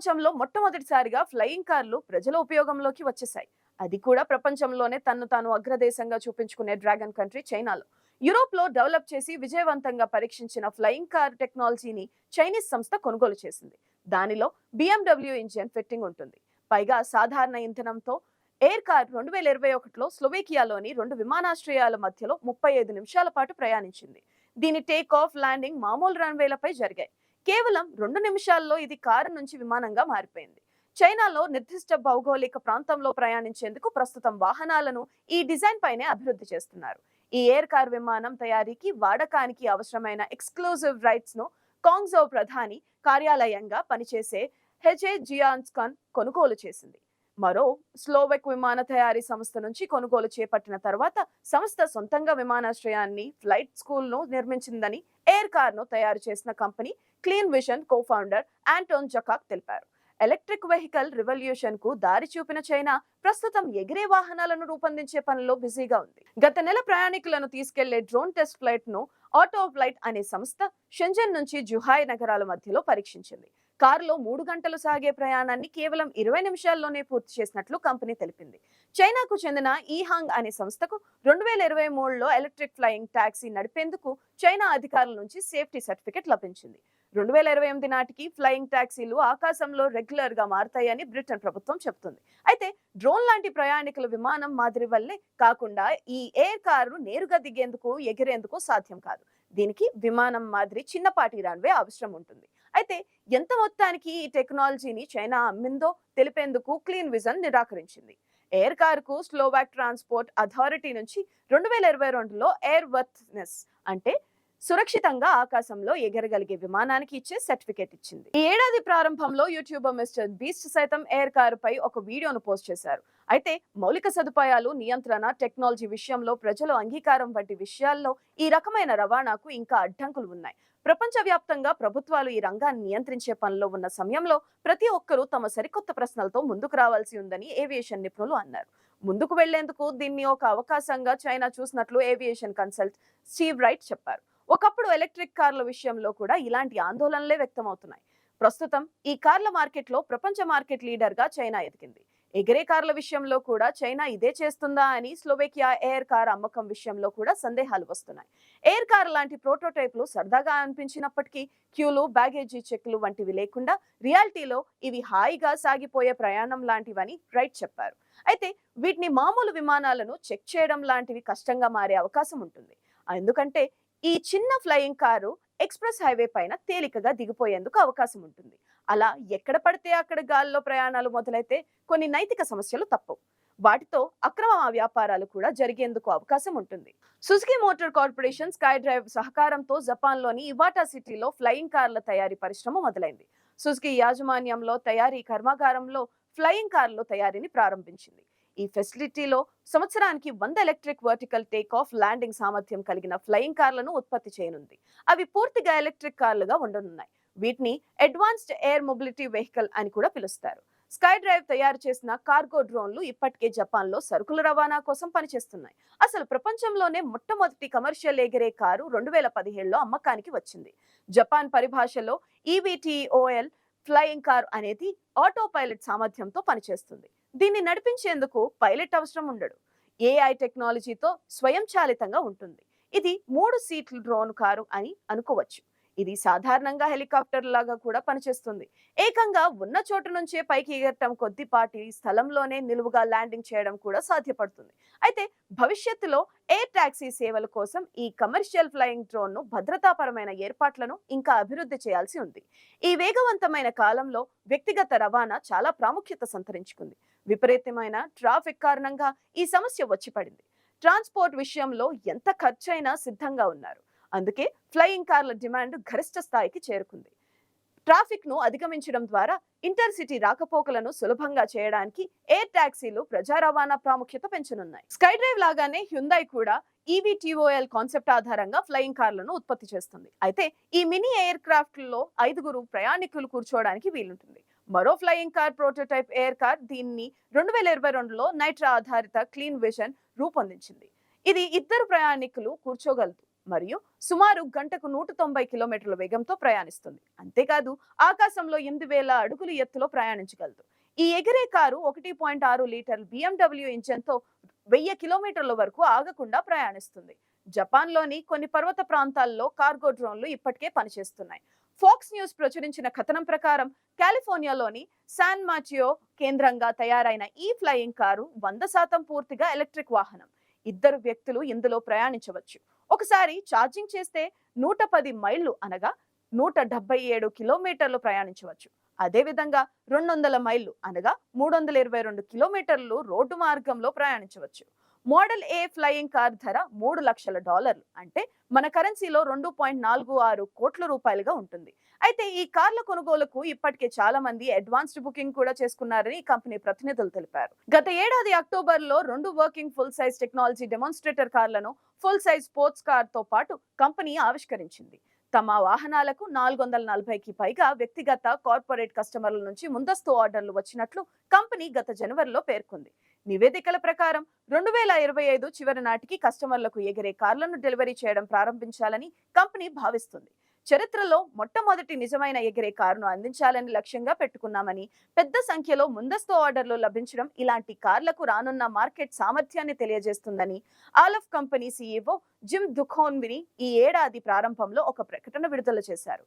ప్రపంచంలో మొట్టమొదటిసారిగా ఫ్లయింగ్ కార్లు ప్రజల ఉపయోగంలోకి వచ్చేసాయి. అది కూడా ప్రపంచంలోనే తన్ను తాను అగ్రదేశంగా చూపించుకునే డ్రాగన్ కంట్రీ చైనాలో. యూరోప్లో డెవలప్ చేసి విజయవంతంగా పరీక్షించిన ఫ్లయింగ్ కార్ టెక్నాలజీని చైనీస్ సంస్థ కొనుగోలు చేసింది. దానిలో బిఎండబ్ల్యూ ఇంజిన్ ఫిట్టింగ్ ఉంటుంది. పైగా సాధారణ ఇంధనంతో ఎయిర్ కార్ రెండు వేల ఇరవై ఒకటిలో స్లోవేకియాలోని రెండు విమానాశ్రయాల మధ్యలో ముప్పై ఐదు నిమిషాల పాటు ప్రయాణించింది. దీని టేక్ ఆఫ్ ల్యాండింగ్ మామూలు రన్వేలపై జరిగాయి. కేవలం రెండు నిమిషాల్లో ఇది కారు నుంచి విమానంగా మారిపోయింది. చైనాలో నిర్దిష్ట భౌగోళిక ప్రాంతంలో ప్రయాణించేందుకు ప్రస్తుతం వాహనాలను ఈ డిజైన్ పైనే అభివృద్ధి చేస్తున్నారు. ఈ ఎయిర్ కార్ విమానం తయారీకి వాడకానికి అవసరమైన ఎక్స్క్లూజివ్ రైట్స్ను కాంగ్జో ప్రధాని కార్యాలయంగా పనిచేసే హెచ్ఏ జియాన్స్కాన్ కొనుగోలు చేసింది. మరో స్లోవెక్ విమాన తయారీ సంస్థ నుంచి కొనుగోలు చేపట్టిన తర్వాత సంస్థ సొంతంగా విమానాశ్రయాన్ని ఫ్లైట్ స్కూల్ను నిర్మించిందని ఎయిర్ కార్ను తయారు చేసిన company clean vision cofounder Anton Zajac తెలిపారు. ఎలక్ట్రిక్ వెహికల్ రివల్యూషన్కు దారి చూపిన చైనా ప్రస్తుతం ఎగిరే వాహనాలను రూపొందించే పనిలో బిజీగా ఉంది. గత నెల ప్రయాణికులను తీసుకెళ్ళే డ్రోన్ టెస్ట్ ఫ్లైట్ను ఆటో ఫ్లైట్ అనే సంస్థ షెంజన్ నుంచి జుహాయ్ నగరాల మధ్యలో పరీక్షించింది. కారులో మూడు గంటలు సాగే ప్రయాణాన్ని కేవలం ఇరవై నిమిషాల్లోనే పూర్తి చేసినట్లు కంపెనీ తెలిపింది. చైనాకు చెందిన ఈహాంగ్ అనే సంస్థకు రెండు వేల ఇరవై మూడులో ఎలక్ట్రిక్ ఫ్లయింగ్ టాక్సీ నడిపేందుకు చైనా అధికారుల నుంచి సేఫ్టీ సర్టిఫికెట్ లభించింది. రెండు వేల ఇరవై ఎనిమిది నాటికి ఫ్లయింగ్ టాక్సీలు ఆకాశంలో రెగ్యులర్గా మారతాయని బ్రిటన్ ప్రభుత్వం చెబుతుంది. అయితే డ్రోన్ లాంటి ప్రయాణికుల విమానం మాదిరి వల్లే కాకుండా ఈ ఎయిర్ కారు నేరుగా దిగేందుకు ఎగిరేందుకు సాధ్యం కాదు. దీనికి విమానం మాదిరి చిన్నపాటి రన్వే అవసరం ఉంటుంది. అయితే ఎంత మొత్తానికి ఈ టెక్నాలజీని చైనా అమ్మిందో తెలిపేందుకు క్లీన్ విజన్ నిరాకరించింది. ఎయిర్ కార్కు స్లోవాక్ ట్రాన్స్పోర్ట్ అథారిటీ నుంచి రెండు వేల ఇరవై రెండులో ఎయిర్ వర్త్నెస్ అంటే సురక్షితంగా ఆకాశంలో ఎగరగలిగే విమానానికి ఇచ్చే సర్టిఫికేట్ ఇచ్చింది. ఈ ఏడాది ప్రారంభంలో యూట్యూబర్ మిస్టర్ బీస్ట్ సైతం ఎయిర్ కారుపై ఒక వీడియోను పోస్ట్ చేశారు. అయితే మౌలిక సదుపాయాలు నియంత్రణ టెక్నాలజీ విషయంలో ప్రజల అంగీకారం వంటి విషయాల్లో ఈ రకమైన రవాణాకు ఇంకా అడ్డంకులు ఉన్నాయి. ప్రపంచవ్యాప్తంగా ప్రభుత్వాలు ఈ రంగాన్ని నియంత్రించే పనిలో ఉన్న సమయంలో ప్రతి ఒక్కరూ తమ సరికొత్త ప్రశ్నలతో ముందుకు రావాల్సి ఉందని ఏవియేషన్ నిపుణులు అన్నారు. ముందుకు వెళ్ళేందుకు దీన్ని ఒక అవకాశంగా చైనా చూసినట్లు ఏవియేషన్ కన్సల్ట్ స్టీవ్ రైట్ చెప్పారు. ఒకప్పుడు ఎలక్ట్రిక్ కార్ల విషయంలో కూడా ఇలాంటి ఆందోళనలే వ్యక్తమవుతున్నాయి. ప్రస్తుతం ఈ కార్ల మార్కెట్లో ప్రపంచ మార్కెట్ లీడర్గా చైనా ఎదిగింది. ఎగిరే కార్ల విషయంలో కూడా చైనా ఇదే చేస్తుందా అని స్లోవేకియా ఎయిర్ కార్ అమ్మకం విషయంలో కూడా సందేహాలు వస్తున్నాయి. ఎయిర్ కార్ లాంటి ప్రోటోటైప్లు సరదాగా అనిపించినప్పటికీ క్యూలు బ్యాగేజీ చెక్లు వంటివి లేకుండా రియాలిటీలో ఇవి హాయిగా సాగిపోయే ప్రయాణం లాంటివని రైట్ చెప్పారు. అయితే వీటిని మామూలు విమానాలను చెక్ చేయడం లాంటివి కష్టంగా మారే అవకాశం ఉంటుంది. ఎందుకంటే ఈ చిన్న ఫ్లయింగ్ కారు ఎక్స్ప్రెస్ హైవే పైన తేలికగా దిగిపోయేందుకు అవకాశం ఉంటుంది. అలా ఎక్కడ పడితే అక్కడ గాల్లో ప్రయాణాలు మొదలైతే కొన్ని నైతిక సమస్యలు తప్పవు. వాటితో అక్రమ వ్యాపారాలు కూడా జరిగేందుకు అవకాశం ఉంటుంది. Suzuki motor corporation sky drive సహకారంతో జపాన్లోని ఇవాటా సిటీలో ఫ్లయింగ్ కార్ల తయారీ పరిశ్రమ మొదలైంది. సుజుకి యాజమాన్యంలో తయారీ కర్మాగారంలో ఫ్లయింగ్ కార్ల తయారీని ప్రారంభించింది. ఈ ఫెసిలిటీలో సంవత్సరానికి వంద electric vertical take off landing సామర్థ్యం కలిగిన ఫ్లయింగ్ కార్లను ఉత్పత్తి చేయనుంది. అవి పూర్తిగా ఎలక్ట్రిక్ కార్లుగా ఉండనున్నాయి. వీటిని అడ్వాన్స్డ్ ఎయిర్ మొబిలిటీ వెహికల్ అని కూడా పిలుస్తారు. స్కై డ్రైవ్ తయారు చేసిన కార్గో డ్రోన్లు ఇప్పటికే జపాన్లో సరుకుల రవాణా కోసం పనిచేస్తున్నాయి. అసలు ప్రపంచంలోనే మొట్టమొదటి కమర్షియల్ ఎగిరే కారు రెండు వేల పదిహేడులో అమ్మకానికి వచ్చింది. జపాన్ పరిభాషలో E V T O L flying car అనేది ఆటో పైలట్ సామర్థ్యంతో పనిచేస్తుంది. దీన్ని నడిపించేందుకు పైలట్ అవసరం ఉండడు. ఏఐ టెక్నాలజీతో స్వయంచాలితంగా ఉంటుంది. ఇది మూడు సీట్ల డ్రోన్ కారు అని అనుకోవచ్చు. ఇది సాధారణంగా హెలికాప్టర్ లాగా కూడా పనిచేస్తుంది. ఏకంగా ఉన్న చోటు నుంచే పైకి ఎగరటం కొద్దిపాటి స్థలంలోనే నిలువుగా ల్యాండింగ్ చేయడం కూడా సాధ్యపడుతుంది. అయితే భవిష్యత్తులో ఎయిర్ టాక్సీ సేవల కోసం ఈ కమర్షియల్ ఫ్లయింగ్ డ్రోన్ను భద్రతాపరమైన ఏర్పాట్లను ఇంకా అభివృద్ధి చేయాల్సి ఉంది. ఈ వేగవంతమైన కాలంలో వ్యక్తిగత రవాణా చాలా ప్రాముఖ్యత సంతరించుకుంది. విపరీతమైన ట్రాఫిక్ కారణంగా ఈ సమస్య వచ్చి పడింది. ట్రాన్స్పోర్ట్ విషయంలో ఎంత ఖర్చైనా సిద్ధంగా ఉన్నారు. అందుకే ఫ్లయింగ్ కార్ల డిమాండ్ గరిష్ట స్థాయికి చేరుకుంది. ట్రాఫిక్ను అధిగమించడం ద్వారా ఇంటర్సిటీ రాకపోకలను సులభంగా చేయడానికి ఎయిర్ ట్యాక్సీలు ప్రజా రవాణా ప్రాముఖ్యత పెంచనున్నాయి. స్కై డ్రైవ్ లాగానే హ్యుందాయ్ కూడా E E V T O L concept ఆధారంగా ఫ్లయింగ్ కార్లను ఉత్పత్తి చేస్తుంది. అయితే ఈ మినీ ఎయిర్ క్రాఫ్ట్లో ఐదుగురు ప్రయాణికులు కూర్చోవడానికి వీలుంటుంది. మరో flying car prototype air car దీన్ని రెండు వేల ఇరవై రెండులో నైట్రా ఆధారిత క్లీన్ విజన్ రూపొందించింది. ఇది ఇద్దరు ప్రయాణికులు కూర్చోగలదు. మరియు సుమారు గంటకు నూట తొంభై కిలోమీటర్ల వేగంతో ప్రయాణిస్తుంది. అంతేకాదు ఆకాశంలో ఎనిమిది వేల అడుగుల ఎత్తులో ప్రయాణించగలదు. ఈ ఎగిరే కారు ఒకటి పాయింట్ ఆరు లీటర్ బిఎండబ్ల్యూ ఇంజన్తో వెయ్యి కిలోమీటర్ల వరకు ఆగకుండా ప్రయాణిస్తుంది. జపాన్లోని కొన్ని పర్వత ప్రాంతాల్లో కార్గో డ్రోన్లు ఇప్పటికే పనిచేస్తున్నాయి. ఫాక్స్ న్యూస్ ప్రచురించిన కథనం ప్రకారం కాలిఫోర్నియాలోని శాన్ మాచియో కేంద్రంగా తయారైన ఈ ఫ్లయింగ్ కారు వంద శాతం పూర్తిగా ఎలక్ట్రిక్ వాహనం. ఇద్దరు వ్యక్తులు ఇందులో ప్రయాణించవచ్చు. ఒకసారి ఛార్జింగ్ చేస్తే నూట పది మైళ్ళు అనగా నూట డెబ్బై ఏడు కిలోమీటర్లు ప్రయాణించవచ్చు. అదేవిధంగా రెండు వందల మైళ్ళు అనగా మూడు వందల ఇరవై రెండు కిలోమీటర్లు రోడ్డు మార్గంలో ప్రయాణించవచ్చు. మోడల్ ఏ ఫ్లయింగ్ కార్ ధర మూడు లక్షల డాలర్లు. అంటే మన కరెన్సీలో రెండు పాయింట్ నాలుగు ఆరు కోట్ల రూపాయలుగా ఉంటుంది. అయితే ఈ కార్ల కొనుగోలుకు ఇప్పటికే చాలా మంది అడ్వాన్స్డ్ బుకింగ్ కూడా చేసుకున్నారని కంపెనీ ప్రతినిధులు తెలిపారు. గత ఏడాది అక్టోబర్లో రెండు working full size technology demonstrator కార్లను ఫుల్ సైజ్ స్పోర్ట్స్ కార్తో పాటు కంపెనీ ఆవిష్కరించింది. తమ వాహనాలకు నాలుగు వందల నలభైకి పైగా వ్యక్తిగత కార్పొరేట్ కస్టమర్ల నుంచి ముందస్తు ఆర్డర్లు వచ్చినట్లు కంపెనీ గత జనవరిలో పేర్కొంది. నివేదికల ప్రకారం రెండు వేల ఇరవై ఐదు చివరి నాటికి కస్టమర్లకు ఎగిరే కార్లను డెలివరీ చేయడం ప్రారంభించాలని కంపెనీ భావిస్తుంది. చరిత్రలో మొట్టమొదటి నిజమైన ఎగిరే కారును అందించాలని లక్ష్యంగా పెట్టుకున్నామని పెద్ద సంఖ్యలో ముందస్తు ఆర్డర్లు లభించడం ఇలాంటి కార్లకు రానున్న మార్కెట్ సామర్థ్యాన్ని తెలియజేస్తుందని ఆలఫ్ కంపెనీ సీఈఓ జిమ్ దుఖోన్విని ఈ ఏడాది ప్రారంభంలో ఒక ప్రకటన విడుదల చేశారు.